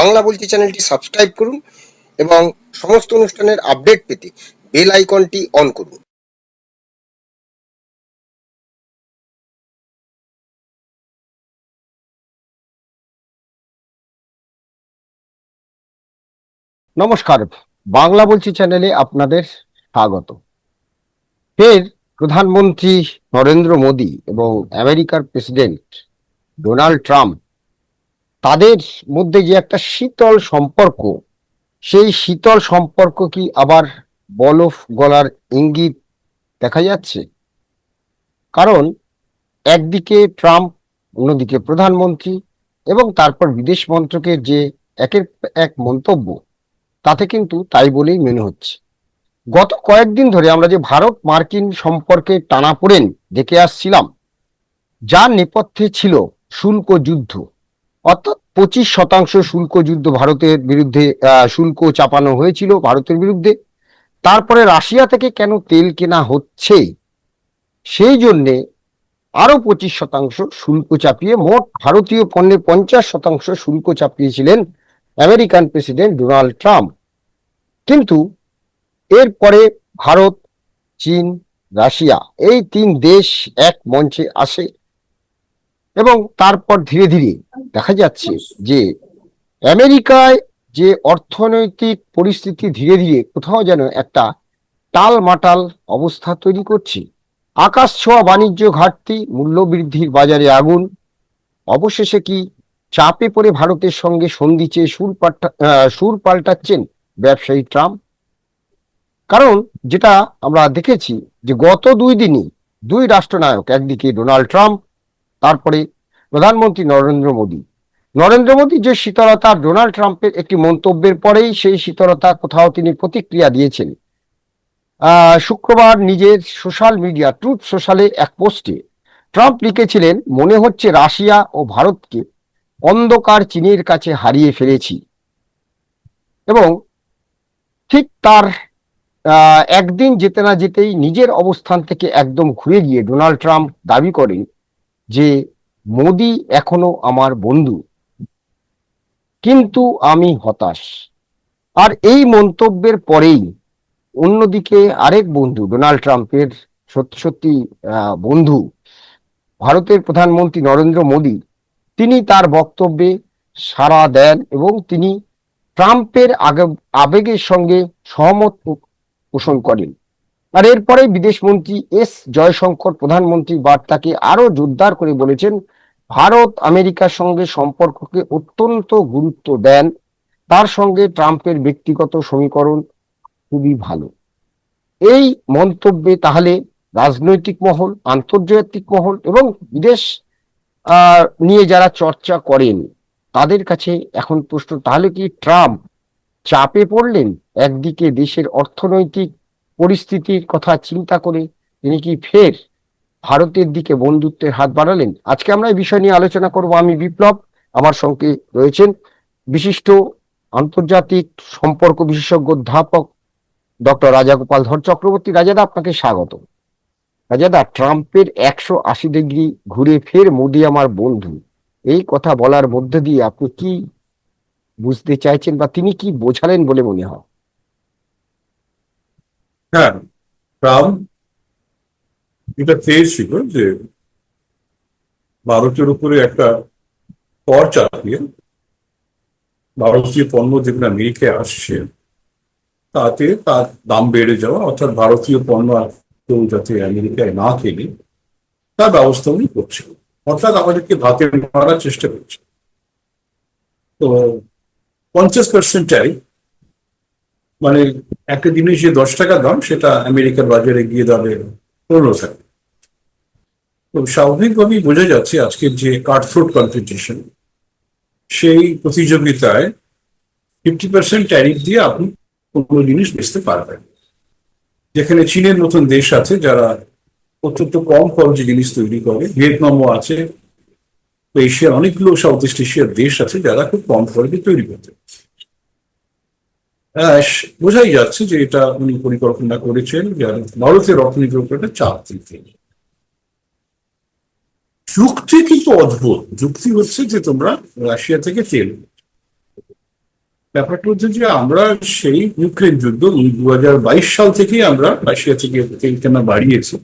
বাংলা বলছি চ্যানেলটি সাবস্ক্রাইব করুন এবং সমস্ত অনুষ্ঠানের আপডেট পেতে বেল আইকনটি অন করুন। নমস্কার, বাংলা বলছি চ্যানেলে আপনাদের স্বাগত। ফের প্রধানমন্ত্রী নরেন্দ্র মোদী এবং আমেরিকার প্রেসিডেন্ট ডোনাল্ড ট্রাম্প তাদের মধ্যে যে একটা শীতল সম্পর্ক, সেই শীতল সম্পর্ক কি আবার বলফ গলার ইঙ্গিত দেখা যাচ্ছে? কারণ একদিকে ট্রাম্প, অন্যদিকে প্রধানমন্ত্রী এবং তারপর বিদেশ মন্ত্রকের যে একের এক মন্তব্য, তাতে কিন্তু তাই বলেই মনে হচ্ছে। গত কয়েকদিন ধরে আমরা যে ভারত মার্কিন সম্পর্কে টানাপোড়েন দেখে আসছিলাম, যার নেপথ্যে ছিল শুল্ক যুদ্ধ। অর্থাৎ পঁচিশ শতাংশ শুল্ক যুদ্ধ ভারতের বিরুদ্ধে শুল্ক চাপানো হয়েছিল ভারতের বিরুদ্ধে। তারপরে রাশিয়া থেকে কেন তেল কেনা হচ্ছে? সেই জন্যে আরও পঁচিশ শতাংশ শুল্ক চাপিয়ে মোট ভারতীয় পণ্যের পঞ্চাশ শতাংশ শুল্ক চাপিয়েছিলেন আমেরিকান প্রেসিডেন্ট ডোনাল্ড ট্রাম্প। কিন্তু এরপরে ভারত, চীন, রাশিয়া এই তিন দেশ এক মঞ্চে আসে। এবং তারপর ধীরে ধীরে দেখা যাচ্ছে যে আমেরিকায় যে অর্থনৈতিক পরিস্থিতি ধীরে ধীরে কোথাও যেন একটা টাল মাটাল অবস্থা তৈরি করছে। আকাশ ছোঁয়া বাণিজ্য ঘাটতি, মূল্যবৃদ্ধির বাজারে আগুন, অবশেষে কি চাপে পড়ে ভারতের সঙ্গে সন্ধি চেয়ে সুর পাল্টা সুর পাল্টাচ্ছেন ব্যবসায়ী ট্রাম্প? কারণ যেটা আমরা দেখেছি যে গত দুই দিনই দুই রাষ্ট্রনায়ক, একদিকে ডোনাল্ড ট্রাম্প তারপরে প্রধানমন্ত্রী নরেন্দ্র মোদী। নরেন্দ্র মোদী যে শীতলতা, ডোনাল্ড ট্রাম্পের একটি মন্তব্যের পরেই সেই শীতলতা কোথাও তিনি প্রতিক্রিয়া দিয়েছেন। শুক্রবার নিজের সোশ্যাল মিডিয়া ট্রুথ সোশ্যালে এক পোস্টে ট্রাম্প লিখেছিলেন, মনে হচ্ছে রাশিয়া ও ভারতকে অন্ধকার চীনের কাছে হারিয়ে ফেলেছি। এবং ঠিক তার একদিন যেতে না যেতেই নিজের অবস্থান থেকে একদম ঘুরে গিয়ে ডোনাল্ড ট্রাম্প দাবি করেন যে মোদি এখনও আমার বন্ধু। কিন্তু আমি হতাশ। আর এই মন্তব্যের পরেই অন্যদিকে আরেক বন্ধু, ডোনাল্ড ট্রাম্পের সত্যি সত্যি বন্ধু, ভারতের প্রধানমন্ত্রী নরেন্দ্র মোদী, তিনি তার বক্তব্যে সাড়া দেন এবং তিনি ট্রাম্পের আবেগের সঙ্গে সহমত পোষণ করেন। আর এরপরে বিদেশমন্ত্রী এস জয়শঙ্কর প্রধানমন্ত্রীর বার্তাকে আরও জোরদার করে বলেছেন, ভারত আমেরিকার সঙ্গে সম্পর্ককে অত্যন্ত গুরুত্ব দেন। তার সঙ্গে ট্রাম্পের ব্যক্তিগত সমীকরণ খুবই ভালো। এই মন্তব্যে তাহলে রাজনৈতিক মহল, আন্তর্জাতিক মহল এবং বিদেশ নিয়ে যারা চর্চা করেন, তাদের কাছে এখন প্রশ্ন, তাহলে কি ট্রাম্প চাপে পড়লেন? একদিকে দেশের অর্থনৈতিক পরিস্থিতির কথা চিন্তা করে তিনি কি ফের ভারতের দিকে বন্ধুত্বের হাত বাড়ালেন? আজকে আমরা এই বিষয় নিয়ে আলোচনা করব। আমি বিপ্লব, আমার সঙ্গে রয়েছেন বিশিষ্ট আন্তর্জাতিক সম্পর্ক বিশেষজ্ঞ অধ্যাপক ডক্টর রাজাগোপাল ধর চক্রবর্তী। রাজাদা, আপনাকে স্বাগত। রাজাদা, ট্রাম্পের একশো আশি ডিগ্রি ঘুরে ফের মোদি আমার বন্ধু। এই কথা বলার মধ্যে দিয়ে আপনি কি বুঝতে চাইছেন বা তিনি কি বোঝালেন বলে মনে হয়? হ্যাঁ ট্রাম্প এটা চেয়েছিল যে ভারতের উপরে একটা কর চাপিয়ে ভারতীয় পণ্য যেগুলো আমেরিকায় আসছে, তাতে তার দাম বেড়ে যাওয়া, অর্থাৎ ভারতীয় পণ্য আর কেউ যাতে আমেরিকায় না কেনে, তার ব্যবস্থা উনি করছেন। অর্থাৎ আমাদেরকে ভাতে মারার চেষ্টা করছে তো পঞ্চাশ পার্সেন্ট ট্যারিফ মানে একটা জিনিস যে দশ টাকা দাম, সেটা আমেরিকার বাজারে গিয়ে দামে পনেরো থাকে তো স্বাভাবিকভাবেই বোঝা যাচ্ছে আজকের যে কার্ডফ্রুট কম্পিটিশন সেই প্রতিযোগিতায় ফিফটি পার্সেন্ট ট্যারিফ দিয়ে আপনি কোনো জিনিস বেচতে পারবেন যেখানে চীনের মতন দেশ আছে, যারা অত্যন্ত কম খরচে জিনিস তৈরি করে। ভিয়েতনামও আছে, এশিয়ার অনেকগুলো সাউথ ইস্ট এশিয়ার দেশ আছে, যারা খুব কম খরচে তৈরি করতে বোঝাই যাচ্ছে যে এটা উনি পরিকল্পনা করেছেন ভারতের অর্থনীতির উপর একটা চাপ দিতে। যুক্তি কিন্তু অদ্ভুত। যুক্তি হচ্ছে যে তোমরা রাশিয়া থেকে তেল ব্যাপারটা হচ্ছে যে আমরা সেই ইউক্রেন যুদ্ধ দু হাজার বাইশ সাল থেকেই আমরা রাশিয়া থেকে তেল কেনা বাড়িয়েছি।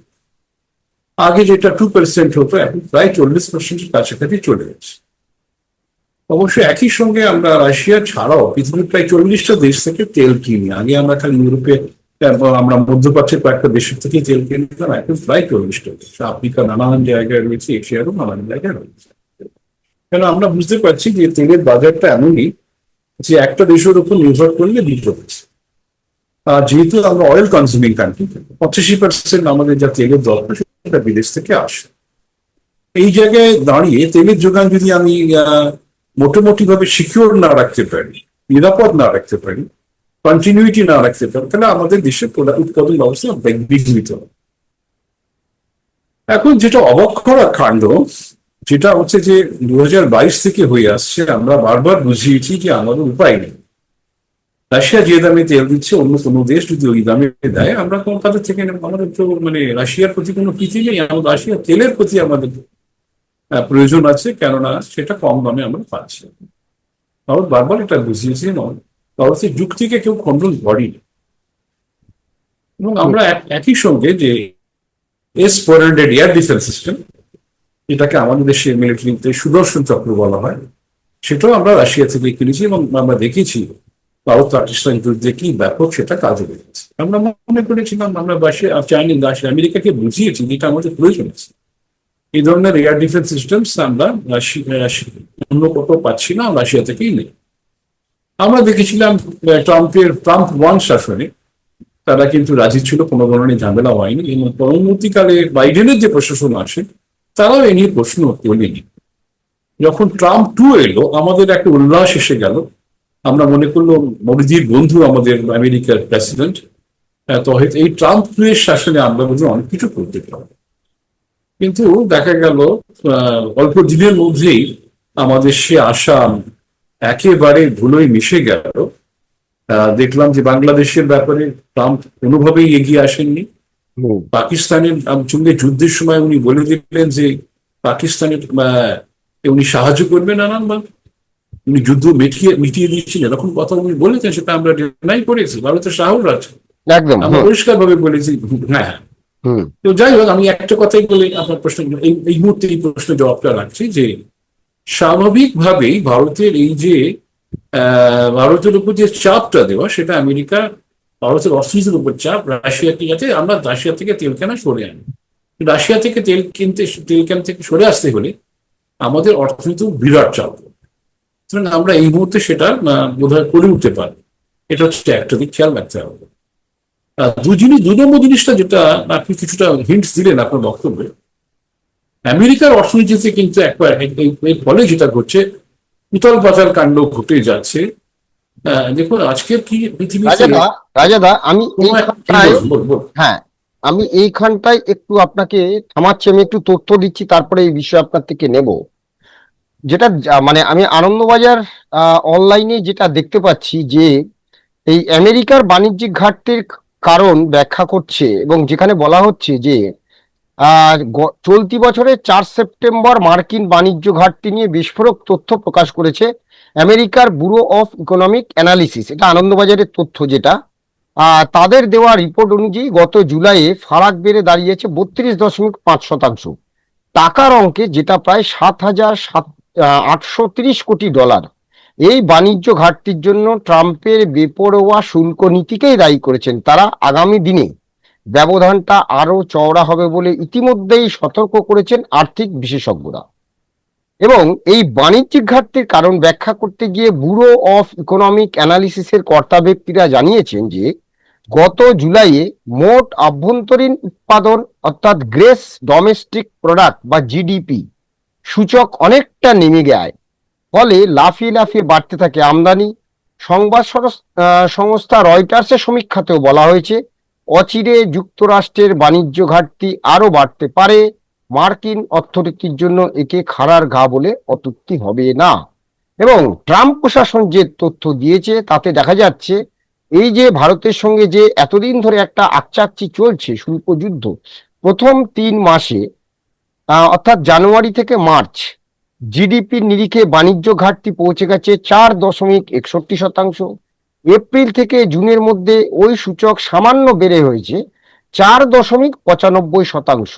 আগে যেটা টু পার্সেন্ট হতো, এখন প্রায় চল্লিশ পার্সেন্টের কাছাকাছি চলে গেছে। অবশ্য একই সঙ্গে আমরা রাশিয়া ছাড়াও পৃথিবীর প্রায় চল্লিশটা দেশ থেকে তেল কিনি। আগে আমরা খালি ইউরোপে আমরা মধ্যপ্রাচ্যের কয়েকটা দেশের থেকে তেল কিনতাম এখন প্রায় চল্লিশটা দেশ। আফ্রিকা নানান জায়গায় রয়েছে, এশিয়ারও নানান জায়গায় রয়েছে। কেন আমরা বুঝতে পারছি যে তেলের বাজারটা এমনই যে একটা দেশের উপর নির্ভর করলে বিপদ আছে আর যেহেতু আমরা অয়েল কনজিউমিং কান্ট্রি পঁচাশি পার্সেন্ট আমাদের যা তেলের দরকার সেটা বিদেশ থেকে আসে। এই জায়গায় দাঁড়িয়ে তেলের যোগান যদি আমি মোটামুটি ভাবে সিকিউর না রাখতে পারি, নিরাপদ না রাখতে পারি কন্টিনিউটি না রাখতে পারি, তাহলে আমাদের দেশের উৎপাদন ব্যবস্থা বিঘ্নিত এখন যেটা অবাক করা কাণ্ড, যেটা হচ্ছে যে দু হাজার বাইশ থেকে হয়ে আসছে, আমরা বারবার বুঝিয়েছি যে আমাদের উপায় নেই। রাশিয়া যে দামে তেল দিচ্ছে, অন্য কোনো দেশ যদি ওই দামে দেয়, আমরা কোনো তাদের থেকে আমাদের তো মানে রাশিয়ার প্রতি কোনো প্রীতি নেই, আমাদের রাশিয়ার তেলের প্রতি আমাদের প্রয়োজন আছে কেননা সেটা কম দামে আমরা পাচ্ছি। আমরা বারবার এটা বুঝিয়েছি এবং ভারতের যুক্তিকে কেউ খণ্ডন করেনি। এবং আমরা একই সঙ্গে যে S four hundred air defence system যেটাকে আমাদের দেশে মিলিটারিতে সুদর্শন চক্র বলা হয় সেটাও আমরা রাশিয়া থেকে কিনেছি এবং আমরা দেখেছি ভারত পাকিস্তান যুদ্ধে কি ব্যাপক সেটা কাজে লেগেছে। আমরা মনে করেছিলাম আমরা রাশিয়া চাইনিজ রাশিয়া আমেরিকাকে বুঝিয়েছি যেটা আমাদের প্রয়োজন আছে। এই ধরনের এয়ার ডিফেন্স সিস্টেম আমরা অন্য কোথাও পাচ্ছি না রাশিয়া থেকেই নেই। আমরা দেখেছিলাম ট্রাম্পের, ট্রাম্প ওয়ান শাসনে তারা কিন্তু রাজি ছিল, কোনো ধরনের ঝামেলা হয়নি। এবং পরবর্তীকালে বাইডেনের যে প্রশাসন আসে তারাও এ নিয়ে প্রশ্ন তোলেনি। যখন ট্রাম্প টু এলো, আমাদের একটা উল্লাস এসে গেল। আমরা মনে করল মোদিজির বন্ধু আমাদের আমেরিকার প্রেসিডেন্ট তো হয়তো এই ট্রাম্প টু এর শাসনে আমরা অনেক কিছু করতে পারব। কিন্তু দেখা গেল অল্প দিনের মধ্যেই আমাদের সে আশা একেবারে ধুলোয় মিশে গেল। দেখলাম যে বাংলাদেশের ব্যাপারে ট্রাম্প কোনোভাবেই এগিয়ে আসেননি। পাকিস্তানের সঙ্গে যুদ্ধের সময় উনি বলে দিলেন যে পাকিস্তানের আহ, উনি সাহায্য করবেন নানানভাবে। উনি যুদ্ধ মিটিয়ে মিটিয়ে দিয়েছিলেন। এরকম কথা উনি বলেছেন সেটা আমরা ডিনাই করেছি। ভারতের সাহস আছে। একদম আমরা পরিষ্কার ভাবে বলেছি হ্যাঁ তো যাই হোক, আমি একটা কথাই বলে আপনার প্রশ্ন এই মুহূর্তে এই প্রশ্নের জবাবটা রাখছি যে স্বাভাবিকভাবেই ভারতের এই যে ভারতের উপর যে চাপটা দেওয়া, সেটা আমেরিকা, ভারতের অর্থনীতির উপর চাপ রাশিয়াকে যাতে আমরা রাশিয়া থেকে তেল কেনা সরে আনি। রাশিয়া থেকে তেল কিনতে, তেল কেন থেকে সরে আসতে হলে আমাদের অর্থনীতি বিরাট চাপ। আমরা এই মুহূর্তে সেটা বোধহয় করে উঠতে পারি। এটা হচ্ছে একটা দিক, খেয়াল রাখতে হবে। আর দু জিনিস দু নম্বর জিনিসটা যেটা আপনি কিছুটা হিন্টস দিলেন আপনার বক্তব্যে আমেরিকার অর্থনীতিতে কিন্তু একবার এর ফলে যেটা ঘটছে উতাল পাতাল কাণ্ড ঘটে যাচ্ছে দেখুন আজকের কি পৃথিবীতে রাজাদা আমি। হ্যাঁ আমি এইখানটায় একটু আপনাকে থামাচ্ছি আমি একটু তথ্য দিচ্ছি তারপরে এই বিষয়ে আপনার থেকে নেব যেটা মানে আমি আনন্দবাজার অনলাইনে যেটা দেখতে পাচ্ছি যে এই আমেরিকার বাণিজ্যিক ঘাটতির কারণ ব্যাখ্যা করছে এবং যেখানে বলা হচ্ছে যে চলতি বছরে চার সেপ্টেম্বর মার্কিন বাণিজ্য ঘাটতি নিয়ে বিস্ফোরক তথ্য প্রকাশ করেছে আমেরিকার ব্যুরো অফ ইকোনমিক অ্যানালিসিস। এটা আনন্দবাজারের তথ্য যেটা। তাদের দেওয়া রিপোর্ট অনুযায়ী গত জুলাইয়ে ফারাক বেড়ে দাঁড়িয়েছে বত্রিশ দশমিক পাঁচ শতাংশ। টাকার অঙ্কে যেটা প্রায় সাত হাজার সাত আটশো তিরিশ কোটি ডলার। এই বাণিজ্য ঘাটতির জন্য ট্রাম্পের বেপরোয়া শুল্ক নীতিকেই দায়ী করেছেন তারা আগামী দিনে। ব্যবধানটা আরও চওড়া হবে বলে ইতিমধ্যেই সতর্ক করেছেন আর্থিক বিশেষজ্ঞরা। এবং এই বাণিজ্যিক ঘাটতির কারণ ব্যাখ্যা করতে গিয়ে ব্যুরো অফ ইকোনমিক অ্যানালিসিসের কর্তা ব্যক্তিরা জানিয়েছেন যে, গত জুলাইয়ে মোট আভ্যন্তরীণ উৎপাদন অর্থাৎ গ্রেস ডোমেস্টিক প্রোডাক্ট বা জিডিপি সূচক অনেকটা নেমে যায় ফলে লাফিয়ে লাফিয়ে বাড়তে থাকে আমদানি। সংবাদ সংস্থা রয়টার্সের সমীক্ষাতেও বলা হয়েছে, অচিরে যুক্তরাষ্ট্রের বাণিজ্য ঘাটতি আরও বাড়তে পারে। মার্কিন অর্থনীতির জন্য একে খাড়ার ঘা বলে অত্যুক্তি হবে না। এবং ট্রাম্প প্রশাসন যে তথ্য দিয়েছে, তাতে দেখা যাচ্ছে, এই যে ভারতের সঙ্গে যে এতদিন ধরে একটা আকচাকচি চলছে শুল্ক যুদ্ধ, প্রথম তিন মাসে অর্থাৎ জানুয়ারি থেকে মার্চ জিডিপির নিরিখে বাণিজ্য ঘাটতি পৌঁছে গেছে চার দশমিক একষট্টি শতাংশ। এপ্রিল থেকে জুনের মধ্যে ওই সূচক সামান্য বেড়ে হয়েছে চার দশমিক পঁচানব্বই শতাংশ।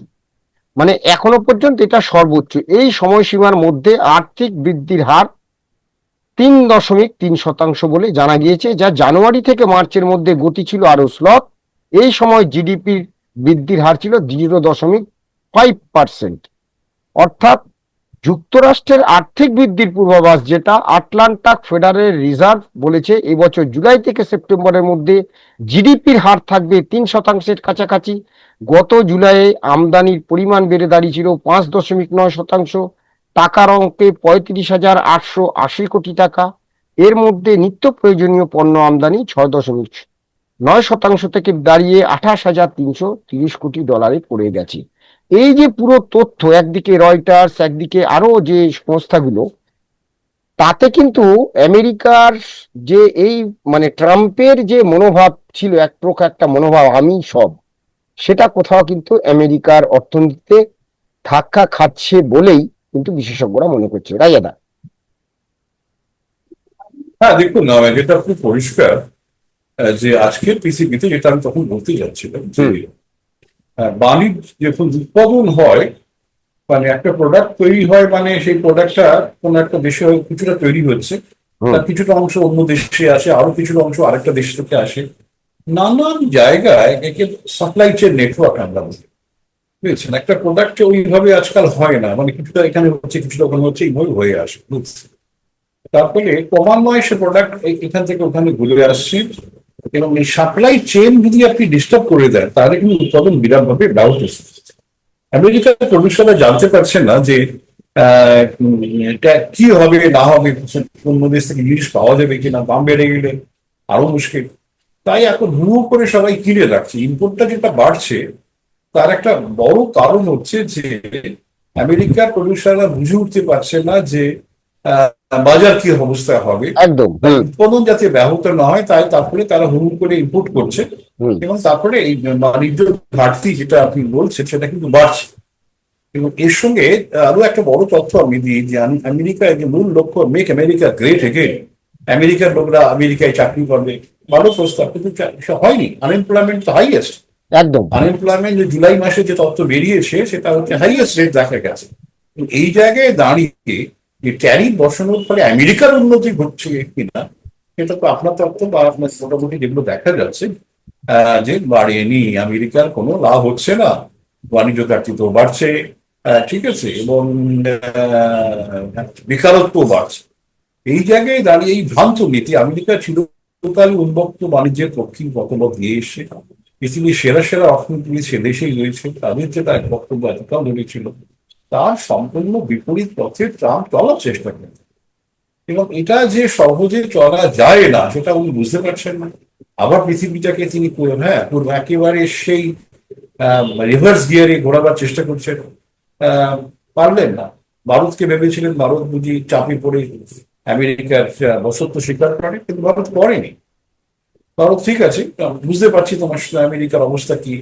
মানে এখনও পর্যন্ত এটা সর্বোচ্চ। এই সময়সীমার মধ্যে আর্থিক বৃদ্ধির হার তিন দশমিক তিন শতাংশ বলে জানা গিয়েছে, যা জানুয়ারি থেকে মার্চের মধ্যে গতি ছিল আরও স্লথ এই সময় জিডিপির বৃদ্ধির হার ছিল জিরো দশমিক ফাইভ পার্সেন্ট। অর্থাৎ যুক্তরাষ্ট্রের আর্থিক বৃদ্ধির পূর্বাভাস যেটা আটলান্টাক ফেডারেল রিজার্ভ বলেছে এবছর জুলাই থেকে সেপ্টেম্বরের মধ্যে জিডিপির হার থাকবে তিন শতাংশের কাছাকাছি। গত জুলাইয়ে আমদানির পরিমাণ বেড়ে দাঁড়িয়েছিল পাঁচ দশমিক নয় শতাংশ। টাকার অঙ্কে পঁয়ত্রিশ হাজার আটশো আশি কোটি টাকা। এর মধ্যে নিত্য প্রয়োজনীয় পণ্য আমদানি ছয় দশমিক নয় শতাংশ থেকে দাঁড়িয়ে আঠাশ হাজার তিনশো তিরিশ কোটি ডলারে পড়ে গেছে। এই যে পুরো তথ্য একদিকে রয়টার্স একদিকে আরও যে সংস্থাগুলো তাতে কিন্তু আমেরিকার যে এই মানে ট্রাম্পের যে মনোভাব ছিল এক প্রকার একটা মনোভাব আমি সব সেটা কোথাও কিন্তু আমেরিকার অর্থনীতিতে ধাক্কা খাচ্ছে বলেই কিন্তু বিশেষজ্ঞরা মনে করছে। রাজাদা? হ্যাঁ দেখুন যেটা খুব পরিষ্কার যে আজকের পৃথিবীতে যেটা আমি তখন বলতে যাচ্ছিলাম যে বাণিজ্য যখন উৎপাদন হয় মানে একটা প্রোডাক্ট তৈরি হয় মানে সেই প্রোডাক্টটা কোন একটা দেশে কিছুটা তৈরি হচ্ছে তার কিছুটা অংশ অন্য দেশে আসে আরও কিছুটা অংশ আরেকটা দেশ থেকে আসে। নানান জায়গায় একে সাপ্লাই চেন নেটওয়ার্ক আমরা বলি। বুঝেছেন? একটা প্রোডাক্টে ওইভাবে আজকাল হয় না মানে কিছুটা এখানে হচ্ছে কিছুটা ওখানে হচ্ছে এইভাবে হয়ে আসে তারপরে ক্রমান্বয়ে সে প্রোডাক্ট এখান থেকে ওখানে ঘুরে আসছে। এবং এই সাপ্লাই চেন যদি আপনি ডিস্টার্ব করে দেন, তাহলে কিন্তু উৎপাদন বিরাটভাবে ব্যাহত হচ্ছে আমেরিকার প্রডিউসাররা জানতে পারছেন না যে কি হবে, না হবে অন্য দেশ থেকে জিনিস পাওয়া যাবে কিনা, দাম বেড়ে গেলে আরও মুশকিল। তাই এখন হু করে সবাই কিনে রাখছে। ইম্পোর্টটা যেটা বাড়ছে, তার একটা বড় কারণ হচ্ছে যে, আমেরিকার প্রডিউসাররা বুঝে উঠতে পারছে না যে বাজার কি অবস্থায় হবে? একদম উৎপাদন যাতে ব্যাহত না হয় তাই তারপরে তারা হুড় করে ইম্পোর্ট করছে। এবং তারপরে এই বাণিজ্য ঘাটতি যেটা আপনি বলছেন সেটা কিন্তু বাড়ছে। এবং এর সঙ্গে আরও একটা বড় তথ্য আমি দিই যে আম- আমেরিকার যে মূল লক্ষ্য মেক আমেরিকা গ্রেট এগেন আমেরিকার লোকরা আমেরিকায় চাকরি করবে ভালো প্রস্তাব কিন্তু হয়নি। আনএমপ্লয়মেন্ট তো হাইয়েস্ট একদম। আনএমপ্লয়মেন্ট যে জুলাই মাসে যে তথ্য বেরিয়েছে সেটা হচ্ছে হাইয়েস্ট রেট দেখা গেছে। এই জায়গায় দাঁড়িয়ে যে ট্যারিফ বসানোর ফলে আমেরিকার উন্নতি ঘটছে কিনা, সেটা তো আপনার তথ্য বা আপনার মোটামুটি যেগুলো দেখা যাচ্ছে যে বাড়েনি আমেরিকার কোনো লাভ হচ্ছে না, বাণিজ্য ঘাটতি তো বাড়ছে ঠিক আছে, এবং বেকারত্ব বাড়ছে। এই জায়গায় দাঁড়িয়ে এই ভ্রান্ত নীতি, আমেরিকা ছিল চিরকাল উন্মুক্ত বাণিজ্যের পক্ষে মতামত দিয়ে এসে পৃথিবীর সেরা সেরা অর্থনীতি সে দেশেই রয়েছে, তাদের যেটা বক্তব্য এতটাও ধরেছিল তার সম্পূর্ণ বিপরীত পথে ট্রাম্প চলার চেষ্টা করেন এবং এটা যে সহজে চলা যায় না, সেটা উনি বুঝতে পারছেন না। আবার পৃথিবীটাকে তিনি হ্যাঁ পুরো একেবারে সেই রিভার্স গিয়ারে ঘোরাবার চেষ্টা করছেন। পারলেন না। ভারতকে ভেবেছিলেন ভারত বুঝি চাপে পড়ে আমেরিকার বসত্ব স্বীকার করে, কিন্তু ভারত করেনি। ভারত ঠিক আছে বুঝতে পারছি তোমার সাথে আমেরিকার অবস্থা কি।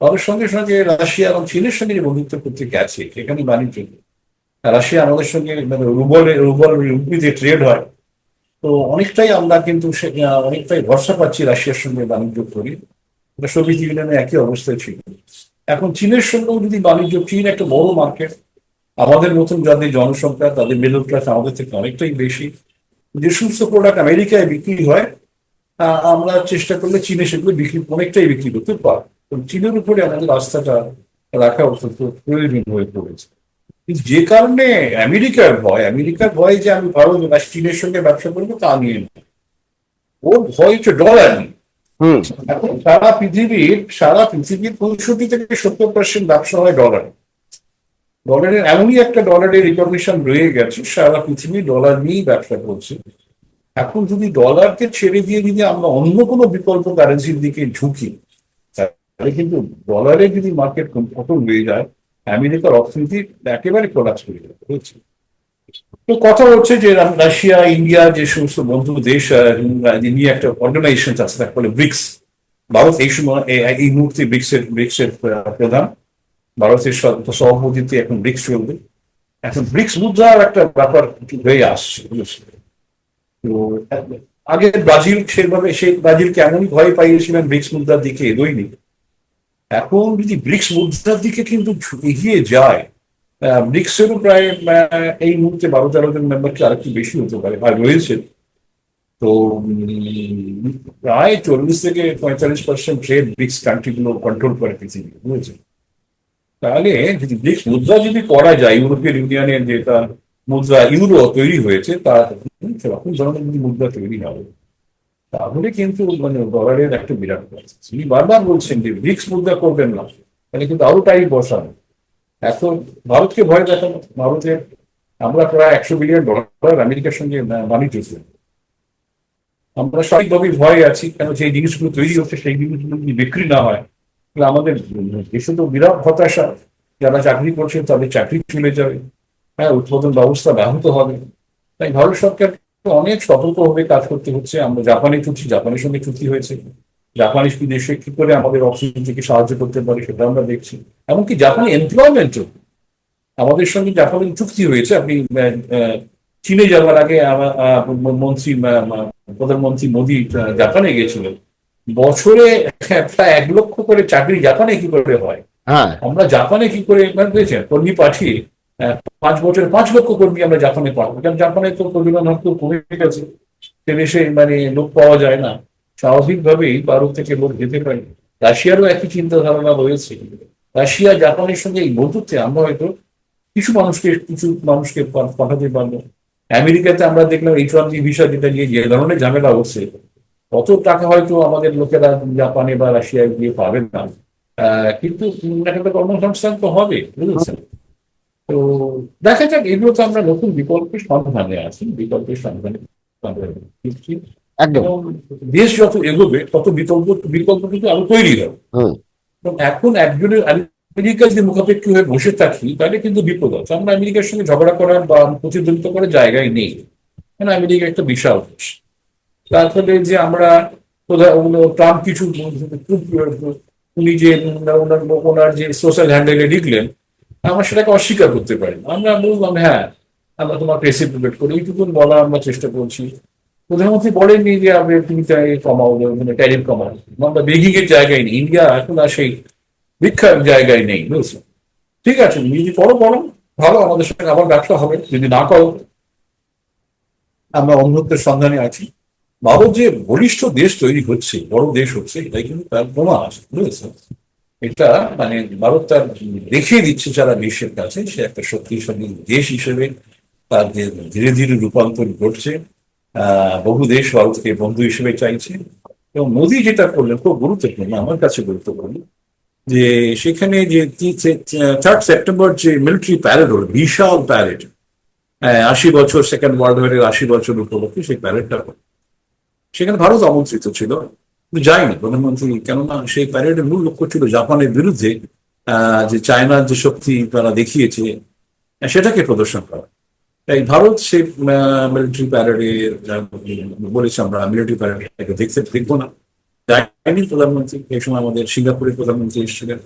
তাদের সঙ্গে সঙ্গে রাশিয়া এবং চীনের সঙ্গে যে বন্ধুত্ব করতে গেছে সেখানে বাণিজ্য রাশিয়া আমাদের সঙ্গে মানে রুবলে, রুবল রুপিতে ট্রেড হয়, তো অনেকটাই আমরা কিন্তু অনেকটাই ভরসা পাচ্ছি রাশিয়ার সঙ্গে বাণিজ্য করি। সোভিয়েত ইউনিয়নে একই অবস্থায় ছিল। এখন চীনের সঙ্গেও যদি বাণিজ্য, চীন একটা বড় মার্কেট আমাদের মতন যাদের জনসংখ্যা, তাদের মিডল ক্লাস আমাদের থেকে অনেকটাই বেশি, যে সমস্ত প্রোডাক্ট আমেরিকায় বিক্রি হয় আমরা চেষ্টা করলে চীনে সেগুলো বিক্রি, অনেকটাই বিক্রি করতে পারব। চীনের উপরে আমাদের আস্থাটা রাখা অত্যন্ত প্রয়োজন হয়ে পড়েছে। কিন্তু যে কারণে আমেরিকার ভয় আমেরিকার ভয় যে আমি ভারত বা চীনের সঙ্গে ব্যবসা করব তা নিয়ে। ওর ভয় হচ্ছে ডলার নিয়ে। এখন সারা পৃথিবীর সারা পৃথিবীর পঁয়ষট্টি থেকে সত্তর পার্সেন্ট ব্যবসা হয় ডলার ডলারের এমনই একটা ডলারের রিকগনিশন রয়ে গেছে সারা পৃথিবী ডলার নিয়েই ব্যবসা করছে। এখন যদি ডলারকে ছেড়ে দিয়ে যদি আমরা অন্য কোনো বিকল্প কারেন্সির দিকে ঝুঁকি তাহলে কিন্তু ডলারে যদি মার্কেট পতন হয়ে যায়, আমেরিকার অর্থনীতি একেবারে কোলাপস হয়ে যাবে, বুঝছি? তো কথা হচ্ছে যে রাশিয়া, ইন্ডিয়া যে সমস্ত বন্ধু দেশ নিয়ে একটা অর্গানাইজেশন আছে, তাকে বলে ব্রিক্স। ভারত এই সময় এই মুহূর্তে ব্রিক্সের প্রধান। ভারতের স- সভাপতিত্বে এখন ব্রিক্স চলবে। এখন ব্রিক্স মুদ্রার একটা ব্যাপার হয়ে আসছে তো, আগে ব্রাজিল সেভাবে সেই ব্রাজিল কেমন ভয় পাইয়েছিলেন ব্রিক্স মুদ্রার দিকে এগোয়নি। এখন যদি ব্রিক্স মুদ্রার দিকে কিন্তু এগিয়ে যায় ব্রিক্সেরও প্রায় এই মুহূর্তে বারো তেরো জন মেম্বারকে আরেকটু বেশি হতে পারে, আর রয়েছে। তো প্রায় চল্লিশ থেকে পঁয়তাল্লিশ পার্সেন্ট ট্রেড ব্রিক্স কান্ট্রিগুলো কন্ট্রোল করে পৃথিবী বুঝেছে তাহলে যদি ব্রিক্স মুদ্রা যদি করা যায় ইউরোপিয়ান ইউনিয়নের যেটা মুদ্রা ইউরো তৈরি হয়েছে, তার সেরকম ধরনের মুদ্রা তৈরি হবে তাহলে কিন্তু মানে ডলারের একটা বিরাট উনি বারবার বলছেন যে ব্রিক্স মুদ্রা করবেন না, তাহলে কিন্তু আরও টাইট বসানো এখন ভারতকে ভয় দেখানো ভারতের আমরা প্রায় একশো বিলিয়ন ডলার আমেরিকার সঙ্গে বাণিজ্য। আমরা সঠিকভাবে ভয় আছি, কেন যে জিনিসগুলো তৈরি হচ্ছে, সেই জিনিসগুলো যদি বিক্রি না হয়, তাহলে আমাদের দেশে তো বিরাট হতাশা। যারা চাকরি করছেন তাদের চাকরি চলে যাবে। হ্যাঁ উৎপাদন ব্যবস্থা ব্যাহত হবে। তাই ভারত সরকার অনেক সতর্কভাবে কাজ করতে হচ্ছে। আমরা জাপানে চুক্তি জাপানের সঙ্গে চুক্তি হয়েছে। জাপানিজ কি দেশে কি করে আমাদের অক্সিজেনকে সাহায্য করতে পারে সেটা আমরা দেখছি। এমনকি জাপানি এমপ্লয়মেন্টও আমাদের সঙ্গে জাপানের চুক্তি হয়েছে। আপনি চীনে যাওয়ার আগে মন্ত্রী প্রধানমন্ত্রী মোদী জাপানে গিয়েছিলেন। বছরে প্রায় এক লক্ষ করে চাকরি জাপানে কি করে হয়? হ্যাঁ। আমরা জাপানে কি করে মানে পেয়েছেন কর্মী পাঠিয়ে পাঁচ বছরে পাঁচ লক্ষ কর্মী আমরা জাপানে পাবো। কারণ জাপানে তো পরিমাণ হয়তো কমে গেছে। সে দেশে মানে লোক পাওয়া যায় না। স্বাভাবিকভাবেই ভারত থেকে লোক যেতে পারে। রাশিয়ারও একই চিন্তা ধারণা রয়েছে। রাশিয়া জাপানের সঙ্গে এই বন্ধুত্বে আমরা হয়তো কিছু মানুষকে কিছু মানুষকে পাঠাতে পারব। আমেরিকাতে আমরা দেখলাম এইচ ওয়ান জি ভিসা যেটা নিয়ে যে ধরনের ঝামেলা হচ্ছে। অত টাকা হয়তো আমাদের লোকেরা জাপানে বা রাশিয়ায় গিয়ে পাবেন না। কিন্তু একটা কর্মসংস্থান তো হবে, বুঝেছেন? তো দেখা যাক এগুলো তো আমরা নতুন বিকল্পের সন্ধানে আছি বিকল্পের সন্ধানে একদম। দেশ যত এগোবে তত বিকল্প বিকল্প কিন্তু আরও তৈরি হবে। এখন একজনের আমেরিকা যদি মুখাপেক্ষি হয়ে বসে থাকি তাহলে কিন্তু বিপদ আছে আমরা আমেরিকার সঙ্গে ঝগড়া করার বা প্রতিদ্বন্দ্বিতা করার জায়গায় নেই। কারণ আমেরিকা একটা বিশাল দেশ। তারপরে যে আমরা ট্রাম্প কিছু উনি যে ওনার যে সোশ্যাল হ্যান্ডেলে লিখলেন আমরা সেটাকে অস্বীকার করতে পারি। আমরা বললাম হ্যাঁ আমরা তোমাকে রেসিপ্রিকেট করি। এইটুকুন বলা আমরা চেষ্টা করছি। প্রধানমন্ত্রী বলেননি যে আপনি তুমি কমাও মানে ট্যারিফ কমাও আমরা বেগিং এর জায়গায় নেই। ইন্ডিয়া এখন আর সেই ভিক্ষার জায়গায় নেই বুঝছ ঠিক আছে, তুমি যদি করো করো। ভালো, আমাদের সঙ্গে আবার ব্যবসা হবে। যদি না করো, আমরা অন্ধত্বের সন্ধানে আছি। ভারত যে বলিষ্ঠ দেশ তৈরি হচ্ছে, বড় দেশ হচ্ছে, এটাই কিন্তু তার প্রমাণ আছে, বুঝেছেন? এটা মানে ভারত তার দেখিয়ে দিচ্ছে যারা বিশ্বের কাছে, সে একটা শক্তিশালী দেশ হিসেবে তার ধীরে ধীরে রূপান্তর ঘটছে। বহু দেশ ভারতকে বন্ধু হিসেবে চাইছে। এবং মোদী যেটা করলেন, খুব গুরুত্বপূর্ণ, আমার কাছে গুরুত্বপূর্ণ, যে সেখানে যে থার্ড সেপ্টেম্বর যে মিলিটারি প্যারেড হলো, বিশাল প্যারেড আশি বছর, সেকেন্ড ওয়ার্ল্ড ওয়ারের আশি বছর উপলক্ষে সেই প্যারেডটা সেখানে ভারত আমন্ত্রিত ছিল। যায়নি প্রধানমন্ত্রী। কেননা সেই প্যারেডের মূল লক্ষ্য ছিল জাপানের বিরুদ্ধে যে চায়নার যে শক্তি তারা দেখিয়েছে সেটাকে প্রদর্শন করা। তাই ভারত সেই মিলিটারি প্যারেডে বলেছে আমরা মিলিটারি প্যারেড দেখতে দেখব না। যায়নি প্রধানমন্ত্রী, এই সময় আমাদের সিঙ্গাপুরের প্রধানমন্ত্রী এসেছিলেন,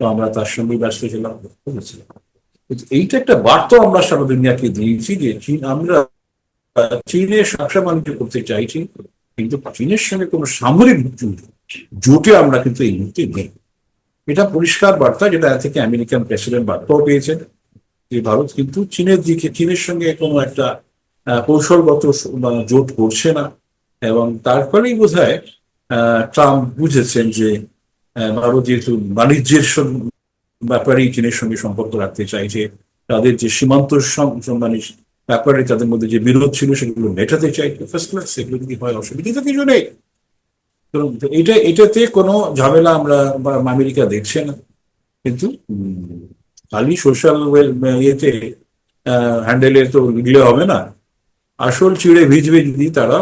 তো আমরা তার সঙ্গে ব্যস্ত ছিলাম। কিন্তু এইটা একটা বার্তা আমরা সারা দুনিয়াকে দিয়েছি যে চীন, আমরা চীনের ব্যবসা বাণিজ্য করতে চাইছি কিন্তু চীনের সঙ্গে কোনো সামরিক জোটে আমরা কিন্তু এই মুহূর্তে নেই। এটা পরিষ্কার বার্তা যেটা থেকে আমেরিকান প্রেসিডেন্ট বার্তাও পেয়েছেন যে ভারত কিন্তু চীনের দিকে, চীনের সঙ্গে কোনো একটা কৌশলগত জোট করছে না। এবং তারপরেই বোধ হয় ট্রাম্প বুঝেছেন যে ভারত যেহেতু বাণিজ্যের ব্যাপারেই চীনের সঙ্গে সম্পর্ক রাখতে চাইছে, তাদের যে সীমান্ত মানে ব্যাপারে তাদের মধ্যে যে বিরোধ ছিল সেগুলো মেটাতে চাইছে ফার্স্ট ক্লাস সেগুলো যদি হয় অসুবিধা তো কিছু নেই। এটা এটাতে কোনো ঝামেলা আমরা আমেরিকা দেখছে না। কিন্তু খালি সোশ্যাল ইয়েতে হ্যান্ডেলে তো লিখলে হবে না। আসল চিড়ে ভিজবে যদি তারা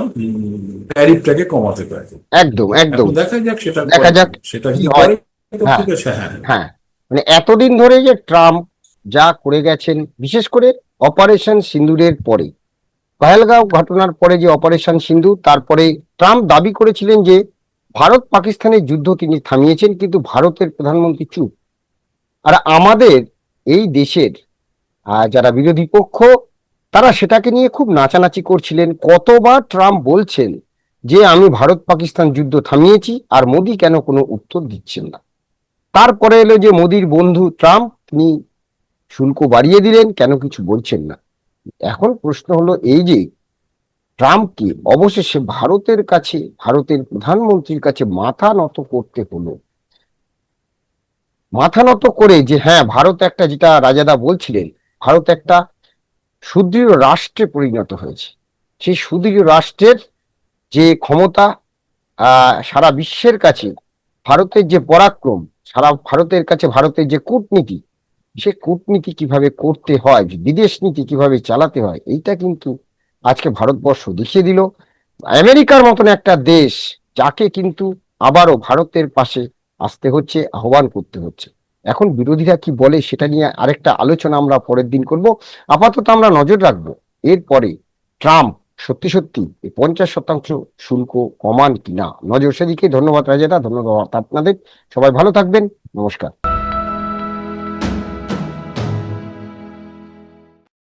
ট্যারিফটাকে কমাতে পারে। একদম একদম। দেখা যাক সেটা দেখা যাক সেটা হয়। হ্যাঁ। ঠিক আছে হ্যাঁ। হ্যাঁ। মানে এতদিন ধরে যে ট্রাম্প যা করে গেছেন বিশেষ করে অপারেশন সিন্দুরের পরে। পহেলগাঁও ঘটনার পরে যে অপারেশন সিন্দুর, তারপরে ট্রাম্প দাবি করেছিলেন যে ভারত পাকিস্তানের যুদ্ধ তিনি থামিয়েছেন, কিন্তু ভারতের প্রধানমন্ত্রী চুপ। আর আমাদের এই দেশের যারা বিরোধী পক্ষ, তারা সেটাকে নিয়ে খুব নাচানাচি করছিলেন। কতবার ট্রাম্প বলছেন যে আমি ভারত পাকিস্তান যুদ্ধ থামিয়েছি আর মোদি কেন কোনো উত্তর দিচ্ছেন না। তারপরে এলো যে মোদির বন্ধু ট্রাম্প, তিনি শুল্ক বাড়িয়ে দিলেন, কেন কিছু বলছেন না? এখন প্রশ্ন হলো এই যে, ট্রাম্পকে অবশেষে ভারতের কাছে, ভারতের প্রধানমন্ত্রীর কাছে মাথা নত করতে হলো। মাথা নত করে যে হ্যাঁ ভারত একটা যেটা রাজাদা বলছিলেন, ভারত একটা সুদৃঢ় রাষ্ট্রে পরিণত হয়েছে। সেই সুদৃঢ় রাষ্ট্রের যে ক্ষমতা সারা বিশ্বের কাছে, ভারতের যে পরাক্রম, সারা ভারতের কাছে, ভারতের যে কূটনীতি সে কূটনীতি কীভাবে করতে হয়, বিদেশ নীতি কীভাবে চালাতে হয়, এইটা কিন্তু আজকে ভারতবর্ষ দেখিয়ে দিল। আমেরিকার মতন একটা দেশ যাকে কিন্তু আবারও ভারতের পাশে আসতে হচ্ছে, আহ্বান করতে হচ্ছে। এখন বিরোধীরা কি বলে সেটা নিয়ে আরেকটা আলোচনা আমরা পরের দিন করব। আপাতত আমরা নজর রাখব, এরপরে ট্রাম্প সত্যি সত্যি পঞ্চাশ শতাংশ শুল্ক কমান কিনা? নজর সেদিকে। ধন্যবাদ রাজেদা, ধন্যবাদ আপনাদের। সবাই ভালো থাকবেন। নমস্কার।